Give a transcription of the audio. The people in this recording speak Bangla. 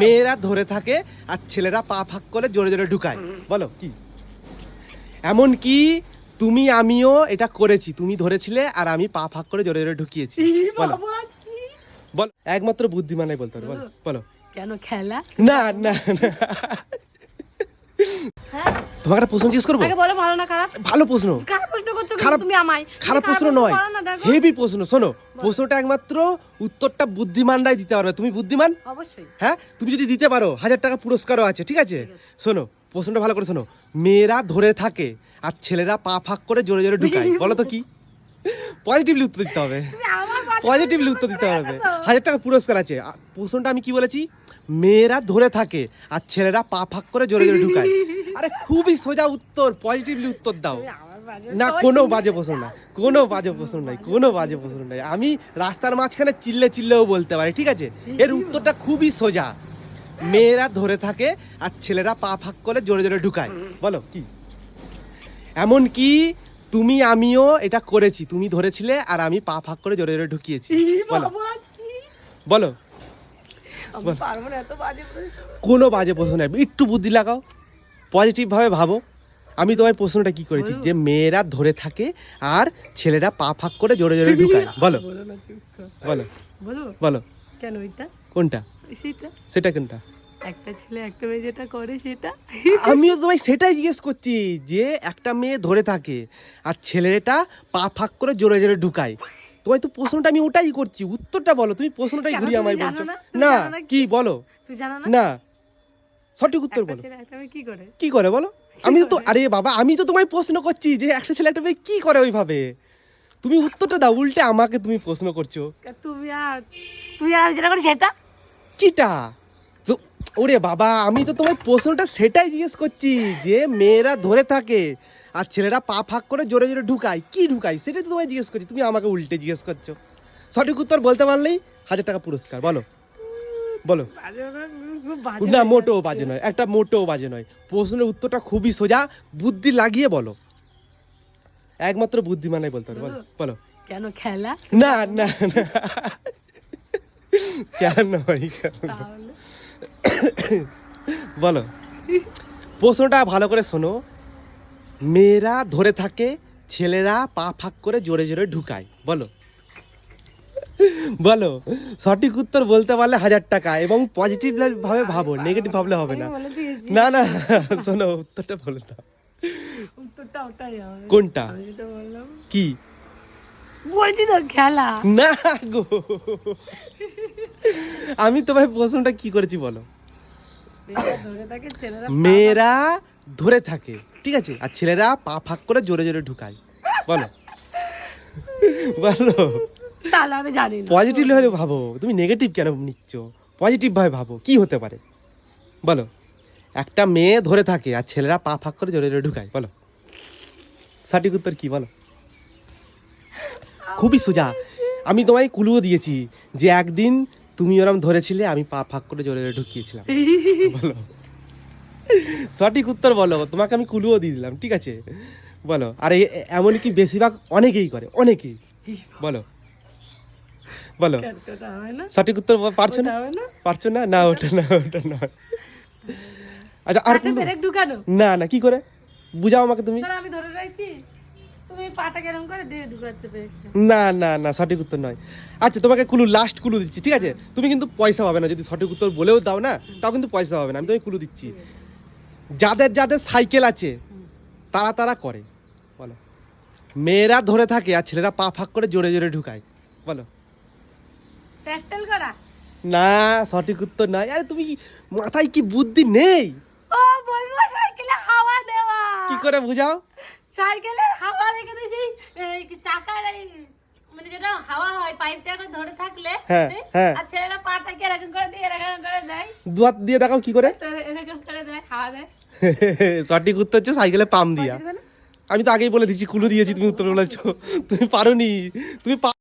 মেয়েরা ধরে থাকে আর ছেলেরা পা ফাঁক করে জোরে জোরে ঢুকায়। বলো কি? এমন কি তুমি আমিও এটা করেছি। তুমি ধরেছিলে আর আমি পা ফাঁক করে জোরে জোরে ঢুকিয়েছি। বলো। বল একমাত্র বুদ্ধিমানাই বলতে পারে বলো বলো। কেন খেলা? না না না। হ্যাঁ? তোমাকে একটা প্রশ্ন জিজ্ঞেস করব? বলো ভালো না খারাপ। ভালো প্রশ্ন। খারাপ খারাপ- তুমি আমায়। খারাপ প্রশ্ন নয়। হেভি প্রশ্ন শোনো। প্রশ্নটা একমাত্র উত্তরটা বুদ্ধিমানরাই দিতে পারবে। তুমি বুদ্ধিমান? অবশ্যই। হ্যাঁ? তুমি যদি দিতে পারো হাজার টাকা পুরস্কারও আছে ঠিক আছে? শোনো প্রশ্নটা ভালো করে শোনো। মেয়েরা ধরে থাকে আর ছেলেরা পা ফাঁক করে জোরে জোরে ঢুকায়। বলো তো কি? পজিটিভলি উত্তর দিতে হবে। পজিটিভলি উত্তর দিতে হবে। হাজার টাকা পুরস্কার আছে। প্রশ্নটা আমি কি বলেছি? মেয়েরা ধরে থাকে আর ছেলেরা পা ফাঁক করে জোরে জোরে ঢুকায়। আরে খুবই সোজা উত্তর পজিটিভলি উত্তর দাও। না কোনো বাজে প্রশ্ন না কোনো বাজে প্রশ্ন নাই কোনো বাজে প্রশ্ন নাই। আমি রাস্তার মাঝখানে চিল্লে চিল্লেও বলতে পারি ঠিক আছে? এর উত্তরটা খুবই সোজা। মেয়েরা ধরে থাকে আর ছেলেরা পা ফাঁক করে জোরে জোরে ঢুকায়। বলো কি? এমন কি তুমি আমিও এটা করেছি। তুমি ধরেছিলে আর আমি পা ফাঁক করে জোরে জোরে ঢুকিয়েছি। বলো। বলো। কোনো বাজে প্রশ্ন নাই। একটু বুদ্ধি লাগাও। পজিটিভ ভাবে ভাবো। আমি তোমার প্রশ্নটা কি করেছি? যে মেয়েরা ধরে থাকে আর ছেলেরা পা ফাঁক করে জোরে জোরে ঢুকায় বলো। বলো বলো। কেন ওইটা? কোনটা? সেটা। সেটা কোনটা? একটা ছেলে একটা মেয়ে যেটা করে সেটা। আমিও তোমায় সেটাই জিজ্ঞেস করছি যে একটা মেয়ে ধরে থাকে আর ছেলেটা পা ফাঁক করে জোরে জোরে ঢুকায়। তোমায় তো প্রশ্নটা আমি ওটাই করছি। উত্তরটা বলো তুমি প্রশ্নটাই ঘুরিয়ে আমায় বলছো। না? কি বলো। তুই জানো না? সঠিক উত্তর বলো। কি করে? কি করে বলো? আমি তো আরে বাবা আমি তো তোমায় প্রশ্ন করছি যে একটা ছেলে একটা মেয়ে কি করে ওইভাবে? তুমি উত্তরটা দাও উল্টে আমাকে তুমি প্রশ্ন করছ। তুমি আর তুই আর যেটা করি সেটা? কিটা? ওরে বাবা আমি তো তোমার প্রশ্নটা সেটাই জিজ্ঞেস করছি যে মেয়েরা ধরে থাকে আর ছেলেরা পা ফাঁক করে জোরে জোরে ঢুকায় কি ঢুকায়? সেটাই তো তোমায় জিজ্ঞেস করছি তুমি আমাকে উল্টে জিজ্ঞেস করছ। সঠিক উত্তর বলতে পারলেই হাজার টাকা পুরস্কার বলো। বলো। না মোটেও বাজে নয় একটা মোটেও বাজে নয়। প্রশ্নের উত্তরটা খুবই সোজা বুদ্ধি লাগিয়ে বলো। একমাত্র বুদ্ধিমানাই বলতে পারে বলো বলো। কেন খেলা? না না না। কেন বলো। প্রশ্নটা ভালো করে শোনো। মেয়েরা ধরে থাকে ছেলেরা পা ফাঁক করে জোরে জোরে ঢুকায় বলো। বলো সঠিক উত্তর বলতে পারলে হাজার টাকা এবং পজিটিভ ভাবে ভাবো নেগেটিভ ভাবলে হবে না। না না শোনো উত্তরটা বলে দাও উত্তরটা ওটাই হবে। কোনটা? কি? বলছি তো খেলা। না গো। আমি তোমায় প্রশ্নটা কি করেছি বলো? মেয়েরা ধরে থাকে ঠিক আছে? আর ছেলেরা পা ফাঁক করে জোরে জোরে ঢুকায়। বলো। বলো। তাহলে আমি জানি না। পজিটিভ হলে ভাবো, তুমি নেগেটিভ কেন নিচ্ছ? পজিটিভ ভাবে ভাবো, কি হতে পারে? বলো। একটা মেয়ে ধরে থাকে আর ছেলেরা পা ফাঁক করে জোরে জোরে ঢুকায়, বলো। সঠিক উত্তর কি, বলো? খুবই সোজা। আমি তোমায় কুলুও দিয়েছি যে একদিন তুমি ওরম ধরেছিলে, আমি পা ফাঁক করে জোরে জোরে ঢুকিয়েছিলাম। বলো। সঠিক উত্তর বলো, তোমাকে আমি কুলুও দিয়ে দিলাম, ঠিক আছে? বলো। আর এমনকি বেশিরভাগ অনেকেই করে, অনেকেই। বলো। বলো। সঠিক উত্তর পারছ না পারছ না না ওটা না ওটা না আচ্ছা আর না না কি করে বুঝাও আমাকে তুমি। আমি ধরে রাখছি। না না না সঠিক উত্তর নয়। আচ্ছা তোমাকে কুলু লাস্ট কুলু দিচ্ছি ঠিক আছে? তুমি কিন্তু পয়সা পাবে না। যদি সঠিক উত্তর বলেও দাও না তাও কিন্তু পয়সা পাবে না। আমি তোমাকে কুলু দিচ্ছি। যাদের যাদের সাইকেল আছে তারা তারা করে। বলো। মেয়েরা ধরে থাকে আর ছেলেরা পা ফাঁক করে জোরে জোরে ঢুকায়। বলো। করা? না সঠিক উত্তর নয় আরে তুমি মাথায় কি বুদ্ধি নেই? ও বলব সাইকেলে হাওয়া দেওয়া। কি করে বুঝাও? সাইকেলের হাওয়া রেখে এই চাকার এই মানে যেটা হাওয়া হয় পাইপটা করে ধরে থাকলে হ্যাঁ, হ্যাঁ। আর ছেলেরা পাটাকে এরকম করে দিয়ে এরকম করে দেয়। দুয়াত দিয়ে দেখাও কি করে? এরকম করে দেয় হাওয়া দেয়। সঠিক উত্তর হচ্ছে সাইকেলে পাম দিয়া। আমি তো আগেই বলে দিচ্ছি কুলু দিয়েছি তুমি উত্তর বলেছ। তুমি পারোনি তুমি